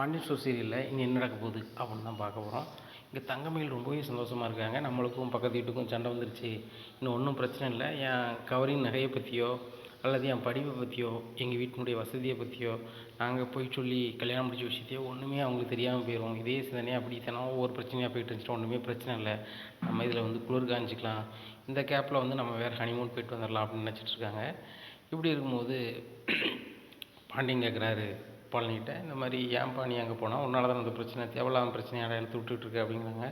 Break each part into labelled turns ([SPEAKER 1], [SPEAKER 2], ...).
[SPEAKER 1] Pandian store சீரியலில் என்ன நடக்க போகுது அப்படின்னு தான் பார்க்க போகிறோம். இங்கே தங்கமயில் ரொம்பவே சந்தோஷமாக இருக்காங்க. நம்மளுக்கும் பக்கத்து வீட்டுக்கும் சண்டை வந்துருச்சு. இன்னும் ஒன்றும் பிரச்சனை இல்லை. என் கவரிங் நகையை பற்றியோ அல்லது என் படிப்பை பற்றியோ எங்கள் வீட்டினுடைய வசதியை பற்றியோ நாங்கள் போய் சொல்லி கல்யாணம் முடிச்ச விஷயத்தையோ ஒன்றுமே அவங்களுக்கு தெரியாமல் போயிடும். இதே சிந்தனையாக அப்படி தானே ஒவ்வொரு பிரச்சனையாக போயிட்டு இருந்துச்சுன்னா ஒன்றுமே பிரச்சனை இல்லை. நம்ம இதில் வந்து குளிர் காஞ்சிக்கலாம். இந்த கேப்பில் வந்து நம்ம வேறு ஹனிமூன் போயிட்டு வந்துடலாம் அப்படின்னு நினச்சிட்ருக்காங்க இப்படி இருக்கும்போது பாண்டியன் கேட்குறாரு பழனிகிட்ட இந்த மாதிரி ஏன்பா நீ அங்கே போனால் உன்னால தான் அந்த பிரச்சனை தேவையில்லாம பிரச்சனையாடா எழுத்து விட்டுட்டு இருக்க அப்படிங்கிறாங்க.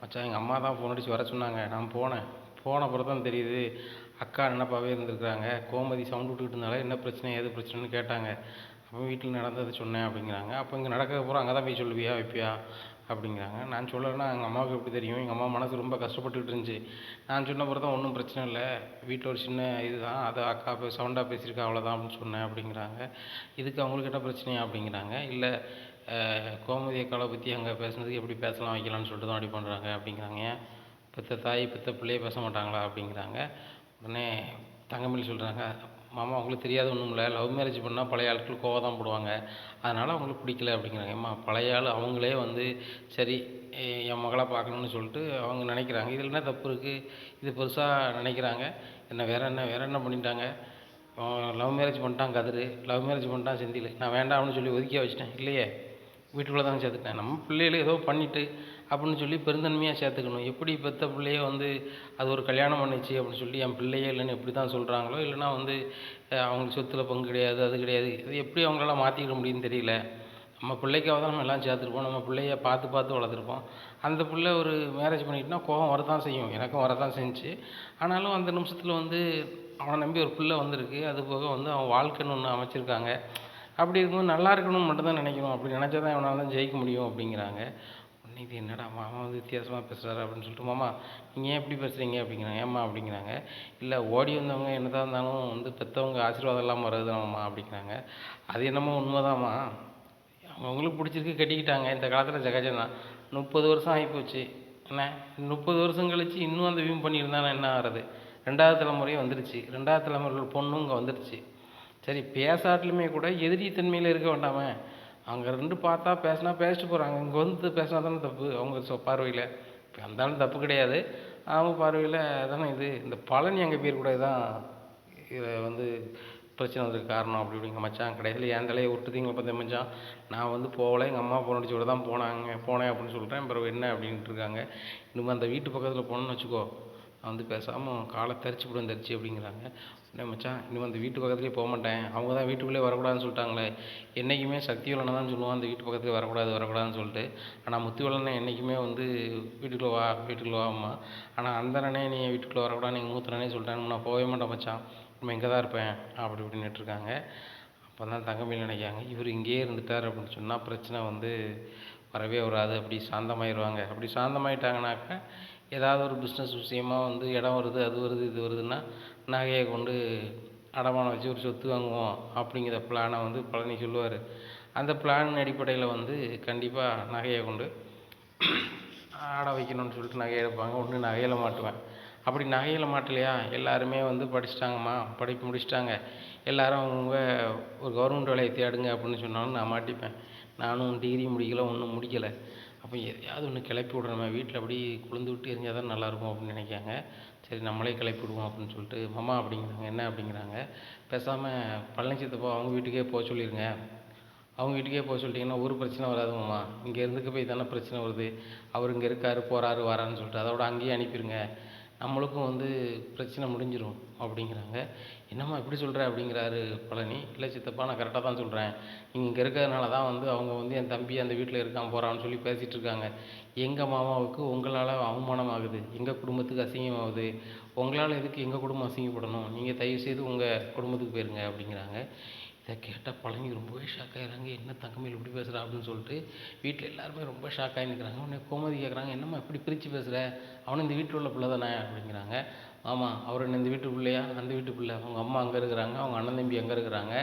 [SPEAKER 1] மச்சான் எங்கள் அம்மா தான் ஃபோன் அடித்து வர சொன்னாங்க. நான் போனேன். போன அப்புறம் தான் தெரியுது அக்கா நினப்பாவே இருந்திருக்கிறாங்க. கோமதி சவுண்ட் விட்டுக்கிட்டு இருந்தாலே என்ன பிரச்சனை ஏது பிரச்சனைன்னு கேட்டாங்க. அப்போ வீட்டில் நடந்ததை சொன்னேன் அப்படிங்கிறாங்க. அப்போ இங்கே நடக்க போகிறோம் அங்கே தான் போய் சொல்லுவியா வைப்பியா? அப்படிங்கிறாங்க. நான் சொல்லலைன்னா எங்கள் அம்மாவுக்கு எப்படி தெரியும்? எங்கள் அம்மா மனசு ரொம்ப கஷ்டப்பட்டுக்கிட்டு இருந்துச்சு. நான் சொன்ன பிறகு தான் ஒன்றும் பிரச்சனை இல்லை. வீட்டில் ஒரு சின்ன இதுதான். அதை அக்கா போய் சவுண்டாக பேசியிருக்கா அவ்வளோதான் அப்படின்னு சொன்னேன் அப்படிங்கிறாங்க. இதுக்கு அவங்களுக்கு என்ன பிரச்சனையா அப்படிங்கிறாங்க. இல்லை கோமதி அக்காவை பற்றி அங்கே பேசுனதுக்கு எப்படி பேசலாம் வைக்கலாம்னு சொல்லிட்டு தான் அப்படி பண்ணுறாங்க அப்படிங்கிறாங்க. ஏன்? பெத்த தாய் பெத்த பிள்ளையே பேச மாட்டாங்களா அப்படிங்கிறாங்க. உடனே தங்கமணி சொல்கிறாங்க மாமா அவங்களுக்கு தெரியாத ஒன்றும் இல்லை லவ் மேரேஜ் பண்ணால் பழைய ஆட்கள் கோவம் தான் போடுவாங்க. அதனால் அவங்களுக்கு பிடிக்கல அப்படிங்கிறாங்க. ஏம்மா பழைய ஆள் அவங்களே வந்து சரி என் மகளை பார்க்கணுன்னு சொல்லிட்டு அவங்க நினைக்கிறாங்க. இதில் என்ன தப்பு இருக்குது இது பெருசாக நினைக்கிறாங்க. என்ன வேறு என்ன வேறு என்ன பண்ணிட்டாங்க? லவ் மேரேஜ் பண்ணிட்டான் கதிர். லவ் மேரேஜ் பண்ணிட்டான் செந்தில். நான் வேண்டாம்னு சொல்லி ஒதுக்கி வச்சிட்டேன்? இல்லையே. வீட்டுக்குள்ளே தான் சேர்த்துட்டேன் நம்ம பிள்ளைகள ஏதோ பண்ணிவிட்டு அப்படின்னு சொல்லி பெருந்தன்மையாக சேர்த்துக்கணும். எப்படி பெற்ற பிள்ளைய வந்து அது ஒரு கல்யாணம் பண்ணிச்சு அப்படின்னு சொல்லி என் பிள்ளையே இல்லைன்னு எப்படி தான் சொல்கிறாங்களோ இல்லைன்னா வந்து அவங்க அவங்களுக்கு சொத்துல பங்கு கிடையாது அது கிடையாது இது எப்படி அவங்களால மாற்றிக்க முடியும்னு தெரியல. நம்ம பிள்ளைக்காக தான் நம்ம எல்லாம் சேர்த்துருப்போம். நம்ம பிள்ளைய பார்த்து பார்த்து வளர்த்துருப்போம். அந்த பிள்ளை ஒரு மேரேஜ் பண்ணிட்டுனா கோபம் வரதான் செய்யும். எனக்கும் வரதான் செஞ்சுச்சு ஆனாலும் அந்த நிமிஷத்தில் வந்து அவனை நம்பி ஒரு பிள்ளை வந்திருக்கு. அது போக வந்து அவன் வாழ்க்கைன்னு ஒன்று அமைச்சிருக்காங்க. அப்படி இருக்கும்போது நல்லா இருக்கணும்னு மட்டும்தான் நினைக்கணும். அப்படி நினச்சா தான் இவனால் தான் ஜெயிக்க முடியும் அப்படிங்கிறாங்க. இது என்னடா மாமா வந்து வித்தியாசமாக பேசுகிறாரு அப்படின்னு சொல்லிட்டு மாமா நீங்கள் ஏன் இப்படி பேசுகிறீங்க அப்படிங்கிறாங்க. ஏம்மா? அப்படிங்கிறாங்க. இல்லை ஓடி வந்தவங்க என்னதான் இருந்தாலும் வந்து பெற்றவங்க ஆசீர்வாதம் இல்லாமல் வர்றது அப்படிங்கிறாங்க. அது என்னமோ உண்மைதாம்மா. அவங்களுக்கு பிடிச்சிருக்கு கட்டிக்கிட்டாங்க. இந்த காலத்தில் ஜெகஜனா முப்பது வருஷம் ஆகிப்போச்சு. என்ன? முப்பது வருஷம் கழிச்சு இன்னும் அந்த வியூம் பண்ணியிருந்தானா என்ன ஆகிறது? ரெண்டாவது தலைமுறையும் வந்துருச்சு. ரெண்டாவது தலைமுறையில் பொண்ணும் இங்கே வந்துருச்சு. சரி பேசாட்டிலுமே கூட எதிரி தன்மையில் இருக்க வேண்டாமே. அங்கே ரெண்டு பார்த்தா பேசினா பேசிட்டு போகிறாங்க இங்கே வந்து பேசினா தானே தப்பு? அவங்க சொ பார்வையில். இப்போ இருந்தாலும் தப்பு கிடையாது. அவங்க பார்வையில் தானே இது? இந்த பழனி அங்கே போயிருக்கூடாது தான் இதை வந்து பிரச்சனை வந்ததுக்கு காரணம் அப்படி இப்படிங்க மச்சான் கடைசியில் என் தலையை விட்டுதீங்களா பார்த்த மச்சான் நான் வந்து போகல. எங்கள் அம்மா போன அடிச்சு விட தான் போனாங்க. போனேன் அப்படின்னு சொல்கிறேன் பிறகு என்ன அப்படின்ட்டு இருக்காங்க. இன்னும் அந்த வீட்டு பக்கத்தில் போனோன்னு வச்சுக்கோ. வந்து பேசாமல் காலை தரிச்சு விடுவேன் தரிச்சு அப்படிங்கிறாங்க. என்ன மச்சான் இன்னும் அந்த வீட்டு பக்கத்துலேயே போக மாட்டேன். அவங்க தான் வீட்டுக்குள்ளே வரக்கூடாதுன்னு சொல்லிட்டாங்களே. என்றைக்குமே சக்தி வளனை தான் சொல்லுவான். அந்த வீட்டு பக்கத்துக்கு வரக்கூடாது வரக்கூடாதுன்னு சொல்லிட்டு. ஆனால் முத்து வளனை என்றைக்குமே வந்து வீட்டுக்குள்ளே வா வீட்டுக்குள்ளே வாம்மா ஆனால் அந்த அண்ணனே நீ வீட்டுக்குள்ளே வரக்கூடாது நீங்கள் மூத்த அண்ணனே நான் போகவே மாட்டேன் மச்சான். நம்ம இங்கே தான் இருப்பேன். அப்படி இப்படின்னுட்டு இருக்காங்க அப்போ தான் தங்கமயில் நினைக்காங்க இவர் இங்கேயே இருந்துட்டார் அப்படின்னு சொன்னால் பிரச்சனை வந்து வரவே வராது. அப்படி சாந்தமாயிடுவாங்க அப்படி சாந்தமாயிட்டாங்கனாக்கா ஏதாவது ஒரு பிஸ்னஸ் விஷயமா வந்து இடம் வருது அது வருது இது வருதுன்னா நகையை கொண்டு அடமானம் வச்சு ஒரு சொத்து வாங்குவோம் அப்படிங்கிற பிளானை வந்து பழனி சொல்லுவார். அந்த பிளான் அடிப்படையில் வந்து கண்டிப்பாக நகையை கொண்டு ஆட வைக்கணும்னு சொல்லிட்டு நகை எடுப்பாங்க. ஒன்று நகையில் மாட்டுவேன். அப்படி நகையில் மாட்டலையா? எல்லாருமே வந்து படிச்சிட்டாங்கம்மா படிப்பு முடிச்சிட்டாங்க. எல்லாரும் அவங்க ஒரு கவர்மெண்ட் வேலையை தேடுங்க அப்படின்னு சொன்னாலும் நான் மாட்டிப்பேன். நானும் டிகிரி முடிக்கல ஒன்றும் முடிக்கலை. அப்போ எதையாவது ஒன்று கிளப்பி விட்றோமே. வீட்டில் அப்படி குளிந்து விட்டு எரிஞ்சால் தான் நல்லாயிருக்கும் அப்படின்னு நினைக்காங்க. சரி நம்மளே கிளப்பி விடுவோம் அப்படின்னு சொல்லிட்டு மாமா அப்படிங்கிறாங்க. என்ன? அப்படிங்கிறாங்க. பேசாமல் பழனிச்சித்தப்பா அவங்க வீட்டுக்கே போக சொல்லிடுங்க அவங்க வீட்டுக்கே போக சொல்லிட்டிங்கன்னா ஒரு பிரச்சனை வராது மாமா. இங்கே இருந்துக்கு போய் தானே பிரச்சனை வருது. அவர் இங்கே இருக்காரு போகிறாரு வரான்னு சொல்லிட்டு அதோட அங்கேயே அனுப்பிடுங்க நம்மளுக்கும் வந்து பிரச்சனை முடிஞ்சிடும் அப்படிங்கிறாங்க. என்னம்மா இப்படி சொல்கிற அப்படிங்கிறாரு பழனி. இல்லை சித்தப்பா நான் கரெக்டாக தான் சொல்கிறேன் நீங்கள் இங்கே இருக்கிறதுனால தான் வந்து அவங்க வந்து என் தம்பி அந்த வீட்டில் இருக்கான் போகிறான்னு சொல்லி பேசிகிட்டு இருக்காங்க. எங்கள் மாமாவுக்கு உங்களால் அவமானம் ஆகுது. எங்கள் குடும்பத்துக்கு அசிங்கமாகுது உங்களால் எதுக்கு எங்கள் குடும்பம் அசிங்கப்படணும்? நீங்கள் தயவு செய்து உங்கள் குடும்பத்துக்கு போயிருங்க அப்படிங்கிறாங்க. இதை கேட்டால் பழனி ரொம்பவே ஷாக் ஆகிறாங்க என்ன தங்கமையில் இப்படி பேசுகிறா அப்படின்னு சொல்லிட்டு வீட்டில் எல்லாருமே ரொம்ப ஷாக் ஆகி நிற்கிறாங்க உடனே கோமதி கேட்குறாங்க என்னம்மா இப்படி பிரித்து பேசுகிற அவனும் இந்த வீட்டில் உள்ள பிள்ளை தானே அப்படிங்கிறாங்க. ஆமாம் அவர் என்ன இந்த வீட்டு பிள்ளையா? அந்த வீட்டு பிள்ளை. அவங்க அம்மா அங்கே இருக்கிறாங்க அவங்க அண்ணன் தம்பி அங்கே இருக்கிறாங்க.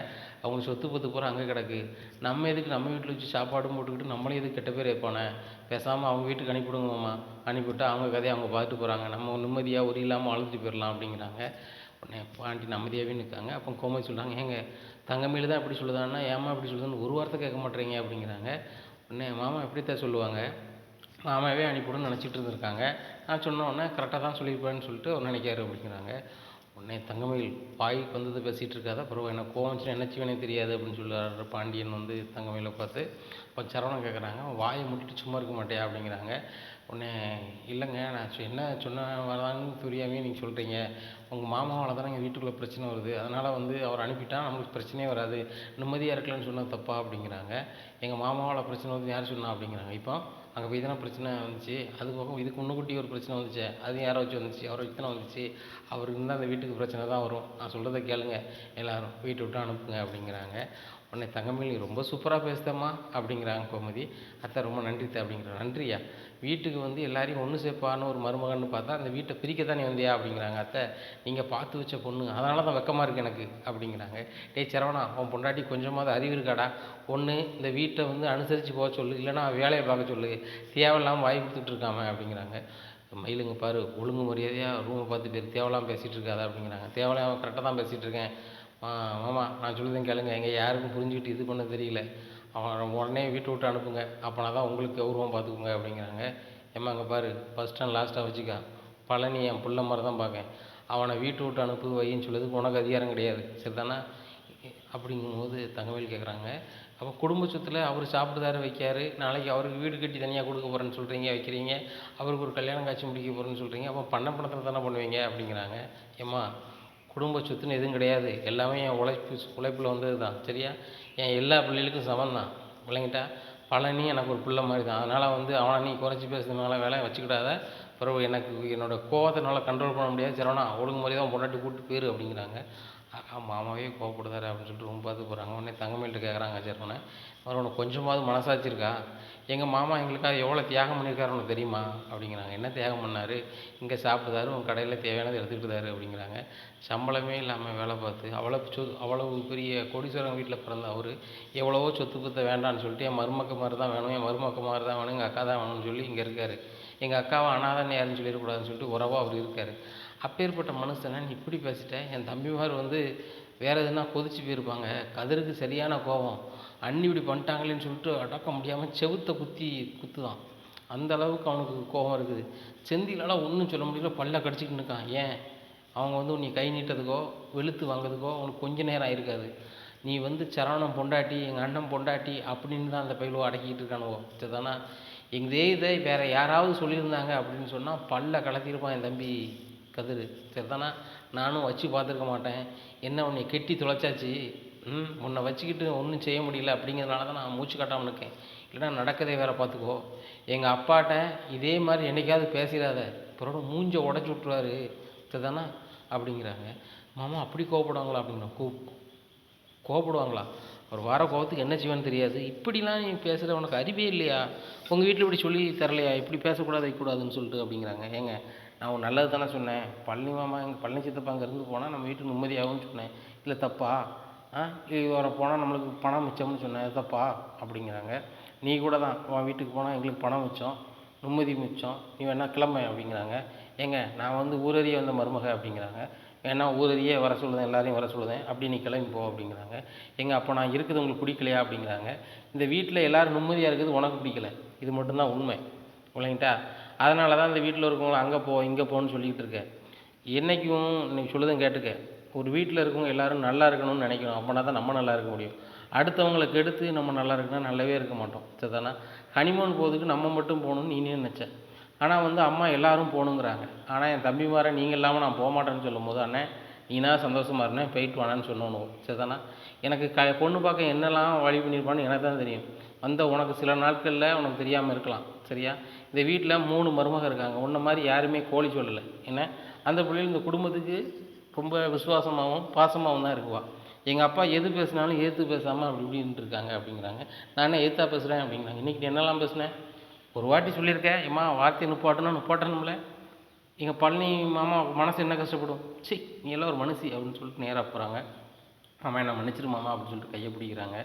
[SPEAKER 1] அவங்க சொத்து பத்து பூரா அங்கே கிடக்கு. நம்ம எதுக்கு நம்ம வீட்டில் வச்சு சாப்பாடும் போட்டுக்கிட்டு நம்மளே எதுக்கு கெட்ட பேர் வைப்பானே? பேசாமல் அவங்க வீட்டுக்கு அனுப்பிவிடுங்கம்மா அனுப்பிவிட்டு அனுப்பிவிட்டா அவங்க கதையை அவங்க பார்த்துட்டு போகிறாங்க நம்ம நிம்மதியாக ஒரு இல்லாமல் அழுதுட்டு போயிடலாம் அப்படிங்கிறாங்க. உடனே பாண்டி நிம்மதியாகவே நிற்காங்க அப்போ கோமதி சொல்கிறாங்க ஏங்க தங்கமயில் தான் இப்படி சொல்லுதான்னா ஏம்மா இப்படி சொல்லுதான்னு ஒரு வார்த்தை கேட்க மாட்டேறீங்க அப்படிங்கிறாங்க. உடனே மாமா எப்படித்தான் சொல்லுவாங்க. மாமாவே அனுப்பிவிடுன்னு நினச்சிட்டு இருந்திருக்காங்க. நான் சொன்ன உடனே கரெக்டாக தான் சொல்லியிருப்பேன்னு சொல்லிட்டு அவர் நினைக்காரு அப்படிங்கிறாங்க. உடனே தங்கமயில் வாய்க்கு வந்தது பேசிகிட்டு இருக்காத பிறகு எனக்கு கோவம் வந்துச்சுன்னா என்ன செய்வேனே தெரியாது அப்படின்னு சொல்லுறாரு பாண்டியன் வந்து தங்கமயிலை பார்த்து. இப்போ சரவணன் கேட்குறாங்க வாயை முட்டிட்டு சும்மா இருக்க மாட்டேயா அப்படிங்கிறாங்க. உடனே இல்லைங்க நான் என்ன சொன்ன வரதான்னு புரியாமே நீங்கள் சொல்கிறீங்க உங்கள் மாமாவால் தானே எங்கள் வீட்டுக்குள்ளே பிரச்சனை வருது. அதனால் வந்து அவர் அனுப்பிட்டா நமக்கு பிரச்சனையே வராது. நிம்மதியாக இருக்கலாம்னு சொன்னது தப்பா அப்படிங்கிறாங்க. எங்கள் மாமாவால் பிரச்சனை வந்து யார் சொன்னா அப்படிங்கிறாங்க. இப்போ அங்கே போய் தானே பிரச்சனை வந்துச்சு. அது போக இதுக்கு முன்னுக்கூட்டி ஒரு பிரச்சனை வந்துச்சு. அது யாரை வச்சு வந்துச்சு. அவரை வச்சு தானே வந்துச்சு. அவர் இருந்தால் அந்த வீட்டுக்கு பிரச்சனை தான் வரும். நான் சொல்கிறத கேளுங்க. எல்லோரும் வீட்டை விட்டு அனுப்புங்க அப்படிங்கிறாங்க. உடனே தங்கமேலி ரொம்ப சூப்பராக பேசுதம்மா அப்படிங்கிறாங்க கோமதி. அத்தை ரொம்ப நன்றி அப்படிங்கிற நன்றியா? வீட்டுக்கு வந்து எல்லாரையும் ஒன்று சேர்ப்பான்னு ஒரு மருமகன்னு பார்த்தா அந்த வீட்டை பிரிக்க தானே வந்தியா அப்படிங்கிறாங்க அத்தை. நீங்கள் பார்த்து வச்ச பொண்ணு. அதனால தான் வெக்கமாக இருக்குது எனக்கு அப்படிங்கிறாங்க. டேய் சரவணா உன் பொண்டாட்டி கொஞ்சமாவது அறிவு இருக்காடா? ஒன்று இந்த வீட்டை வந்து அனுசரித்து போக சொல்லு. இல்லைன்னா வேலையை பார்க்க சொல்லு. தேவையில்லாமல் வாய் கொடுத்துட்டு இருக்காம அப்படிங்கிறாங்க. மயிலுங்க பாரு ஒழுங்கு மரியாதையாக ரூமை பார்த்து பேர் தேவையில்லாமல் பேசிகிட்டு இருக்காதா அப்படிங்கிறாங்க. தேவையில்லாமல் கரெக்டாக தான் பேசிகிட்டு இருக்கேன். மாமா நான் சொல்லுதேன் கேளுங்க. எங்கள் யாருக்கும் புரிஞ்சுக்கிட்டு இது பண்ண தெரியல. அவன் உடனே வீட்டை விட்டு அனுப்புங்க. அப்போனா தான் உங்களுக்கு கௌரவம் பார்த்துக்குங்க அப்படிங்கிறாங்க. ஏம்மா அங்கே பாரு ஃபஸ்ட் அண்ட் லாஸ்ட்டாக வச்சுக்கா. பழனி என் புள்ள மாதிரி தான் பார்க்கேன். அவனை வீட்டை விட்டு அனுப்பு வையின்னு சொல்லுறதுக்கு உனக்கு அதிகாரம் கிடையாது. சரிதானா? அப்படிங்கும்போது தங்கவேல் கேட்குறாங்க அப்போ குடும்ப சொத்தில் அவர் சாப்பிடுதாரு வைக்காரு. நாளைக்கு அவருக்கு வீடு கட்டி தனியாக கொடுக்க போகிறேன்னு சொல்கிறீங்க வைக்கிறீங்க. அவருக்கு ஒரு கல்யாணம் காட்சி முடிக்க போகிறேன்னு சொல்கிறீங்க அப்போ பண்ண பணத்தில் தானே பண்ணுவீங்க அப்படிங்கிறாங்க. ஏம்மா குடும்ப சொத்துன்னு எதுவும் கிடையாது. எல்லாமே என் உழைப்பு உழைப்பில் வந்தது தான் சரியா? என் எல்லா பிள்ளைகளுக்கும் சமம் தான் விளங்கிட்டா பழனி எனக்கு ஒரு பிள்ளை மாதிரி தான். அதனால் வந்து அவனை நீ குறைச்சி பேசுறதுனால வேலை வச்சுக்கிடாத. பிறகு எனக்கு என்னோட கோவத்தினால கண்ட்ரோல் பண்ண முடியாது. சரவணா ஒழுங்கு மாதிரி தான் பொண்டாட்டி கூப்பிட்டு போயிரு அப்படிங்கிறாங்க. ஆஹா மாமாவே கோவப்படுதாரு அப்படின்னு சொல்லிட்டு ரொம்ப பார்த்து போகிறாங்க உடனே தங்கமேல்கிட்ட கேட்குறாங்க சரவணை அவர் உனக்கு கொஞ்சமாவது மனசாட்சி இருக்கா எங்கள் மாமா எங்களுக்காக எவ்வளோ தியாகம் பண்ணியிருக்காரு உனக்கு தெரியுமா? அப்படிங்கிறாங்க. என்ன தியாகம் பண்ணார்? இங்கே சாப்பிடுதாரு உங்கள் கடையில் தேவையானது எடுத்துக்கிட்டாரு அப்படிங்கிறாங்க. சம்பளமே இல்லாமல் வேலை பார்த்து அவ்வளோ சொ அவ்வளவு பெரிய கோடீஸ்வரன் வீட்டில் பிறந்த அவர் எவ்வளவோ சொத்து பத்த வேண்டாம்னு சொல்லிட்டு என் மருமக்க மாதிரி தான் வேணும் என் மருமக்க மாதிரி தான் வேணும் எங்கள் அக்கா தான் வேணும்னு சொல்லி இங்கே இருக்கார். எங்கள் அக்காவை அனாதன்னு யாருன்னு சொல்லிடக்கூடாதுன்னு சொல்லிட்டு உறவாக அவர் இருக்கார். அப்பேற்பட்ட மனுஷனை நீ இப்படி பேசிட்டேன் என் தம்பிமார் வந்து வேறு எதுனா கொதிச்சு போயிருப்பாங்க. கதிருக்கு சரியான கோபம். அண்ணி இப்படி பண்ணிட்டாங்களேன்னு சொல்லிட்டு அடக்க முடியாமல் செவுத்த குத்தி குத்துதான். அந்த அளவுக்கு அவனுக்கு கோபம் இருக்குது. செந்திலால் ஒன்றும் சொல்ல முடியல. பல்ல கடிச்சிக்கிட்டு இருக்கான் ஏன்? அவங்க வந்து உன்னை கை நீட்டதுக்கோ வெளுத்து வாங்குறதுக்கோ அவனுக்கு கொஞ்ச நேரம் ஆயிருக்காது. நீ வந்து சரவணம் பொண்டாட்டி எங்கள் அண்ணன் பொண்டாட்டி அப்படின்னு தான் அந்த பயிலுவை அடக்கிட்டு இருக்கானுவோ. சரிதானா? எங்கள் இதை வேறு யாராவது சொல்லியிருந்தாங்க அப்படின்னு சொன்னால் பல்ல கலத்திருப்பான் என் தம்பி கதிர். சரிதானா? நானும் வச்சு பார்த்துருக்க மாட்டேன். என்ன உன்னை கெட்டி தொலைச்சாச்சு? ம் உன்னை வச்சுக்கிட்டு ஒன்றும் செய்ய முடியல அப்படிங்கிறதுனால தான் நான் மூச்சு காட்டாமல் இருக்கேன். இல்லைன்னா நடக்கதே வேற பார்த்துக்கோ. எங்கள் அப்பாட்ட இதே மாதிரி என்னைக்காவது பேசிடாத. பிறகு மூஞ்ச உடச்சி விட்ருவாரு இதுதானா அப்படிங்கிறாங்க. மாமா அப்படி கோவப்படுவாங்களா அப்படின்னா கூ கோவப்படுவாங்களா? ஒரு வார கோபத்துக்கு என்ன செய்வேன்னு தெரியாது. இப்படிலாம் நீ பேசுகிற உனக்கு அறிவே இல்லையா? உங்கள் வீட்டில் இப்படி சொல்லி தரலையா? இப்படி பேசக்கூடாது வைக்கக்கூடாதுன்னு சொல்லிட்டு அப்படிங்கிறாங்க. ஏங்க நான் ஒரு நல்லது தானே சொன்னேன். பழனி மாமா எங்கள் பழனி சித்தப்பா அங்கே இருந்து போனால் நம்ம வீட்டுக்கு நிம்மதியாகவும் சொன்னேன். இல்லை தப்பா? ஆ? வர போனால் நம்மளுக்கு பணம் மிச்சம்னு சொன்னேன் அது தப்பா அப்படிங்கிறாங்க. நீ கூட தான் உன் வீட்டுக்கு போனால் எங்களுக்கு பணம் மிச்சம் நிம்மதி மிச்சம் நீ வேணால் கிளம்ப அப்படிங்கிறாங்க. ஏங்க நான் வந்து ஊரறிய வந்த மருமக அப்படிங்கிறாங்க. வேணா ஊரறியே வர சொல்லுதேன் எல்லாரையும் வர சொல்லுதேன் அப்படி நீ கிளம்பி போ அப்படிங்கிறாங்க. எங்கள் அப்போ நான் இருக்குது உங்களுக்கு பிடிக்கலையா? அப்படிங்கிறாங்க. இந்த வீட்டில் எல்லாரும் நிம்மதியாக இருக்குது உனக்கு பிடிக்கல இது மட்டும்தான் உண்மை இல்லைங்கிட்டா அதனால தான் இந்த வீட்டில் இருக்கவங்கள அங்கே போ இங்கே போன்னு சொல்லிக்கிட்டு இருக்க. என்னைக்கும் நீங்கள் சொல்லுதும் கேட்டுக்க. ஒரு வீட்டில் இருக்கவங்க எல்லாரும் நல்லா இருக்கணும்னு நினைக்கணும். அப்போனா தான் நம்ம நல்லா இருக்க முடியும். அடுத்தவங்களை கெடுத்து நம்ம நல்லா இருக்குன்னா நல்லாவே இருக்க மாட்டோம். சரிதானா? ஹனிமூன் போகிறதுக்கு நம்ம மட்டும் போகணும்னு நீனே நினச்ச ஆனால் வந்து அம்மா எல்லோரும் போகணுங்கிறாங்க. ஆனால் என் தம்பிமார நீங்கள் இல்லாமல் நான் போக மாட்டேன்னு சொல்லும் போது அண்ணன் நீனா சந்தோஷமாக இருந்தேன் போயிட்டு வானான்னு சொன்னோன்னு. சரிதானா? எனக்கு க பொண்ணு பார்க்க என்னெல்லாம் வழி பண்ணியிருப்பான்னு எனக்கு தான் தெரியும். வந்த உனக்கு சில நாட்களில் உனக்கு தெரியாமல் இருக்கலாம். சரியா? இந்த வீட்டில் மூணு மருமக இருக்காங்க. உன்ன மாதிரி யாருமே கோழி சொல்லலை. என்ன? அந்த பிள்ளைகள் இந்த குடும்பத்துக்கு ரொம்ப விசுவாசமாகவும் பாசமாகவும் தான் இருக்குவா. எங்கள் அப்பா எது பேசினாலும் ஏற்று பேசாமல் அப்படி இப்படின்ட்டு இருக்காங்க அப்படிங்கிறாங்க. நான் என்ன ஏற்றா பேசுகிறேன் அப்படிங்கிறாங்க இன்றைக்கி என்னெல்லாம் பேசுனேன் ஒரு வாட்டி சொல்லியிருக்கேன் ஏம்மா வார்த்தையை நுப்பாட்டணும் நுப்பாட்டணும்ல எங்கள் பழனி மாமா மனசு என்ன கஷ்டப்படும்? சி நீ எல்லாம் ஒரு மனுஷி அப்படின்னு சொல்லிட்டு நேராக போகிறாங்க மாமா என்ன மன்னிச்சிரு மாமா அப்படின்னு சொல்லிட்டு கையை பிடிக்கிறாங்க.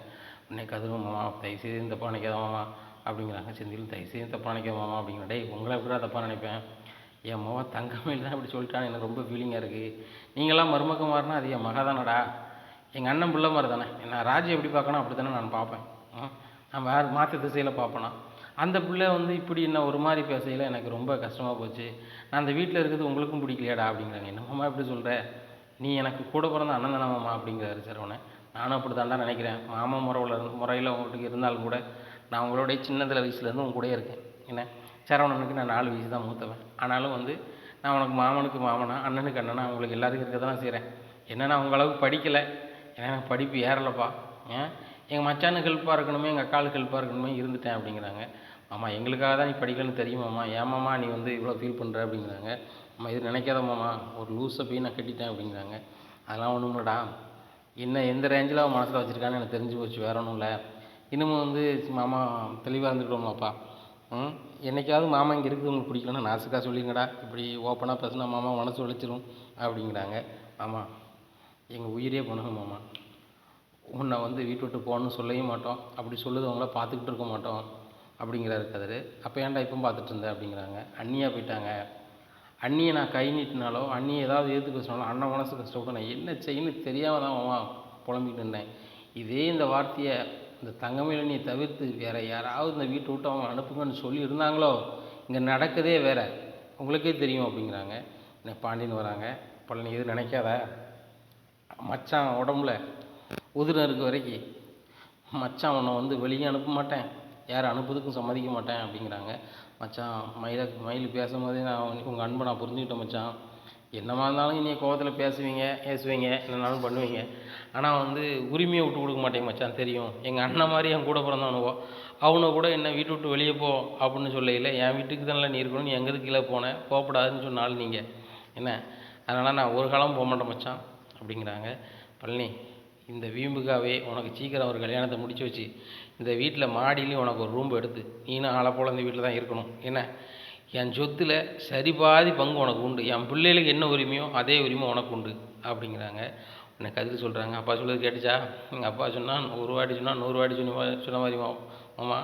[SPEAKER 1] உன்னை கதிரும் மாமா தயவுசெய்து இந்த பானைக்காத மாமா அப்படிங்கிறாங்க. செந்திலும் தயவுசெய்து தப்பாக நினைக்காத மாமா அப்படிங்கிற டேய் உங்களை எப்படா தப்பாக நினைப்பேன்? என் மகன் தங்கமேல் தான் இப்படி சொல்லிட்டான் எனக்கு ரொம்ப ஃபீலிங்காக இருக்குது நீங்களாம் மருமக மாறினா அது என் மகா தானடா. எங்கள் அண்ணன் பிள்ளை மாதிரி தானே. நான் ராஜி எப்படி பார்க்கணும்? அப்படி தானே நான் பார்ப்பேன். நான் வேறு மாற்று திசையில் பார்ப்பேனா அந்த பிள்ளை வந்து இப்படி என்ன ஒரு மாதிரி பேசையில் எனக்கு ரொம்ப கஷ்டமாக போச்சு. நான் அந்த வீட்டில் இருக்கிறது உங்களுக்கும் பிடிக்கலையாடா அப்படிங்கிறாங்க. என்னம்மா இப்படி சொல்கிற நீ எனக்கு கூட பிறந்த அண்ணன் தானம்மா அப்படிங்கிறாரு சரவணன். நானும் அப்படி தாண்டா நினைக்கிறேன். மாமா முறையில் இருந்து முறையில் உங்கள்கிட்ட இருந்தாலும் கூட நான் உங்களுடைய சின்னதில் வயசுலேருந்து உங்க கூட இருக்கேன். என்ன? சரவணனுக்கு நான் நாலு வயசு தான் மூத்தவன். ஆனாலும் வந்து நான் உனக்கு மாமனுக்கு மாமனா அண்ணனுக்கு அண்ணனா உங்களுக்கு எல்லாருக்கும் இருக்க தான் செய்கிறேன் என்ன நான் அளவுக்கு படிக்கலை. ஏன்னா எனக்கு படிப்பு ஏறலப்பா. ஏன் எங்கள் மச்சானுக்கு ஹெல்ப்பாக இருக்கணுமே எங்கள் அக்காளுக்கு ஹெல்ப்பாக இருக்கணுமே இருந்துட்டேன் அப்படிங்கிறாங்க. மாமா எங்களுக்காக தான் நீ படிக்கலன்னு தெரியுமாம்மா ஏமாம்மா நீ வந்து இவ்வளோ ஃபீல் பண்ணுற அப்படிங்கிறாங்க. அம்மா இது நினைக்காத மாமா. ஒரு லூஸை போய் நான் கட்டிட்டேன் அப்படிங்கிறாங்க. அதெல்லாம் ஒன்றும் இல்லைடா. என்ன எந்த ரேஞ்சில் அவன் மனசில் வச்சுருக்கான்னு எனக்கு தெரிஞ்சு போச்சு. வேற ஒன்றும் இல்லை. இன்னமும் வந்து மாமா தெளிவாக இருந்துக்கிட்டோம்லாப்பா ம் என்னைக்காவது மாமா இங்கே இருக்குது உங்களுக்கு பிடிக்கலன்னா நாசுக்காக சொல்லிங்கடா இப்படி ஓப்பனாக பேசுனா மாமா மனசு உழைச்சிரும் அப்படிங்கிறாங்க. மாமா எங்கள் உயிரே போனது மாமா. உன்னை வந்து வீட்டு விட்டு போகணும்னு சொல்லவும் மாட்டோம். அப்படி சொல்லுதவங்கள பார்த்துக்கிட்டு இருக்க மாட்டோம் அப்படிங்கிறாரு கதிர். அப்போ ஏன்டா இப்போ பார்த்துட்டு இருந்தேன் அப்படிங்கிறாங்க. அண்ணியாக போயிட்டாங்க. அண்ணியை நான் கை நீட்டினாலோ அண்ணியை ஏதாவது எதிர்த்து பேசினாலும் அண்ணன் மனசு கஷ்டப்பட்டு நான் என்ன செய்யணும்னு தெரியாமல் தான் மாமா புலம்பிக்கிட்டு இருந்தேன். இதே இந்த வார்த்தையை இந்த தங்கமேலனியை தவிர்த்து வேறு யாராவது இந்த வீட்டை விட்டு அவங்க அனுப்புங்கன்னு சொல்லியிருந்தாங்களோ இங்கே நடக்கதே வேறு. உங்களுக்கே தெரியும் அப்படிங்கிறாங்க. என்ன பாண்டின்னு வராங்க. பழனி எதுவும் நினைக்காத. மச்சான் உடம்புல உதிரம் இருக்க வரைக்கும் மச்சான் உன்னை வந்து வெளியே அனுப்ப மாட்டேன். யார் அனுப்புறதுக்கும் சம்மதிக்க மாட்டேன் அப்படிங்கிறாங்க. மச்சான் மயில மயில் பேசும்போதே நான் உங்கள் அன்பை நான் புரிஞ்சுக்கிட்டேன் மச்சான். என்னமா இருந்தாலும் நீங்கள் கோபத்தில் பேசுவீங்க பேசுவீங்க என்னென்னாலும் பண்ணுவீங்க. ஆனால் வந்து உரிமையை விட்டு கொடுக்க மாட்டேங்க மச்சான் தெரியும். எங்கள் அண்ணன் மாதிரி என் கூட பிறந்தவனுவோ அவனை கூட என்ன வீட்டை விட்டு வெளியே போ அப்படின்னு சொல்லையில் என் வீட்டுக்கு தானே நீ இருக்கணும் நீ எங்கேருந்து கீழே போனேன் போகப்படாதுன்னு சொன்னாலும் நீங்கள் என்ன? அதனால் நான் ஒரு காலம் போக மாட்டேன் மச்சான் அப்படிங்கிறாங்க. பழனி இந்த வீம்புக்காவே உனக்கு சீக்கிரம் ஒரு கல்யாணத்தை முடிச்சு வச்சு இந்த வீட்டில் மாடியிலையும் உனக்கு ஒரு ரூம் எடுத்து நீனும் ஆளை போல் இந்த வீட்டில் தான் இருக்கணும். என்ன? என் சொத்தில் சரி பாதி பங்கு உனக்கு உண்டு. என் பிள்ளைகளுக்கு என்ன உரிமையோ அதே உரிமை உனக்கு உண்டு அப்படிங்கிறாங்க. உன்னை கதிர் சொல்கிறாங்க அப்பா சொல்கிறது கேட்டுச்சா? எங்கள் அப்பா சொன்னால் ஒரு வாட்டி சொன்னால் நூறு வாட்டி சொன்ன சொன்ன மாதிரி மா- மாமா.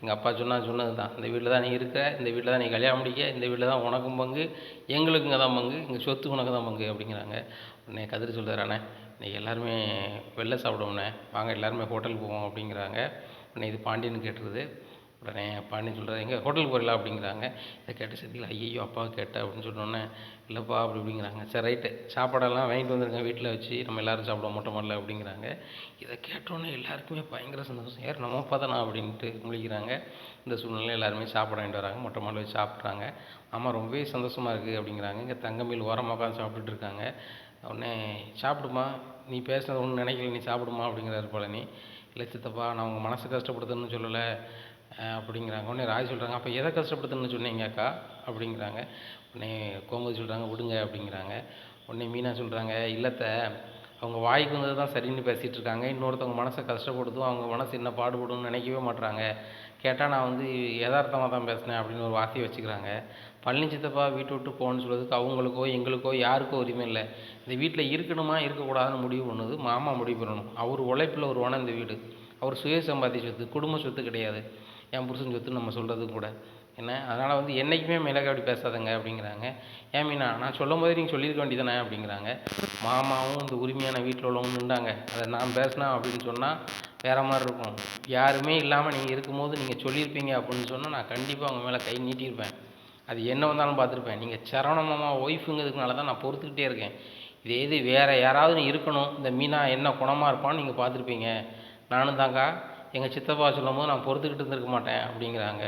[SPEAKER 1] எங்கள் அப்பா சொன்னால் சொன்னது தான் இந்த வீட்டில் தான் நீ இருக்க இந்த வீட்டில் தான் நீ கல்யாணம் முடிக்க இந்த வீட்டில் தான் உனக்கும் பங்கு எங்களுக்குங்க தான் பங்கு எங்கள் சொத்து உனக்கு தான் பங்கு அப்படிங்கிறாங்க. உடனே கதிர் சொல்கிறானே அண்ணே. இன்னைக்கு எல்லாருமே வெளில சாப்பிடுவோண்ணே வாங்க எல்லாருமே ஹோட்டலுக்கு போவோம் அப்படிங்கிறாங்க. உடனே இது பாண்டியன் கேட்டுருது உடனே அப்பான்னு சொல்கிறாரு எங்கள் ஹோட்டலுக்கு போயிடலாம் அப்படிங்கிறாங்க. இதை கேட்ட சத்தியில் ஐயோ அப்பா கேட்ட அப்படின்னு சொன்னோன்னே இல்லைப்பா அப்படி அப்படிங்கிறாங்க சரி ரைட்டு. சாப்பாடெல்லாம் வாங்கிட்டு வந்துருங்க வீட்டில் வச்சு நம்ம எல்லாரும் சாப்பிட மொட்டை மாடல அப்படிங்கிறாங்க. இதை கேட்டோன்னே எல்லாருக்குமே பயங்கர சந்தோஷம். யார் நம்ம அப்பா அப்படின்ட்டு முழிக்கிறாங்க இந்த சூழ்நிலை எல்லாருமே சாப்பிட வாங்கிட்டு வராங்க மொட்டை மாடல வச்சு சாப்பிட்றாங்க. ஆமாம் ரொம்பவே சந்தோஷமாக இருக்குது அப்படிங்கிறாங்க. இங்கே தங்கமீல் ஓரமாக உட்காந்து சாப்பிட்டுட்டு இருக்காங்க. உடனே சாப்பிடுமா? நீ பேசுனது ஒன்றும் நினைக்கல நீ சாப்பிடுமா? அப்படிங்கிறாரு பழனி. இல்லை சித்தப்பா நான் உங்கள் மனசு கஷ்டப்படுத்துன்னு சொல்லலை. அப்படிங்கிறாங்க. உடனே ராய் சொல்கிறாங்க அப்போ எதை கஷ்டப்படுத்துன்னு சொன்னீங்க அக்கா? அப்படிங்கிறாங்க. உடனே கோமதி சொல்கிறாங்க விடுங்க அப்படிங்கிறாங்க. உடனே மீனா சொல்கிறாங்க இல்லத்தை அவங்க வாய்க்கு வந்தது தான் சரின்னு பேசிகிட்டு இருக்காங்க. இன்னொருத்தவங்க மனசை கஷ்டப்படுத்தும் அவங்க மனசு என்ன பாடுபடும்னு நினைக்கவே மாட்றாங்க. கேட்டால் நான் வந்து யதார்த்தமாக தான் பேசினேன் அப்படின்னு ஒரு வார்த்தையை வச்சுக்கிறாங்க. பழனி சித்தப்பா வீட்டை விட்டு போகணும்னு சொல்றதுக்கு அவங்களுக்கோ எங்களுக்கோ யாருக்கோ உரிமை இல்லை. இந்த வீட்டில் இருக்கணுமா இருக்கக்கூடாதுன்னு முடிவு பண்ணுது மாமா முடிவு பண்ணணும். அவர் உழைப்பில் ஒரு வனம் இந்த வீடு. அவர் சுய சம்பாதி சொத்து குடும்ப சொத்து கிடையாது. என் புருஷன் சொத்து நம்ம சொல்கிறது கூட. என்ன? அதனால் வந்து என்றைக்குமே மிளகா அப்படி பேசாதங்க அப்படிங்கிறாங்க. ஏன் மீனா? நான் சொல்லும் போதே நீங்கள் சொல்லியிருக்க வேண்டியதானே அப்படிங்கிறாங்க. மாமாவும் இந்த உரிமையான வீட்டில் உள்ளவங்க நின்றாங்க. அதை நான் பேசினா அப்படின்னு சொன்னால் வேறு மாதிரி இருக்கும். யாருமே இல்லாமல் நீங்கள் இருக்கும்போது நீங்கள் சொல்லியிருப்பீங்க அப்படின்னு சொன்னால் நான் கண்டிப்பாக அவங்க மேலே கை நீட்டியிருப்பேன். அது என்ன வந்தாலும் பார்த்துருப்பேன். நீங்கள் சரவண மாமா ஒய்ஃபுங்கிறதுனால தான் நான் பொறுத்துக்கிட்டே இருக்கேன். இதே இது வேறு யாராவது இருக்கணும். இந்த மீனா என்ன குணமாக இருப்பான்னு நீங்கள் பார்த்துருப்பீங்க. நானும் தாங்க்கா எங்கள் சித்தப்பா சொல்லும்போது நான் பொறுத்துக்கிட்டு இருந்திருக்க மாட்டேன். அப்படிங்கிறாங்க.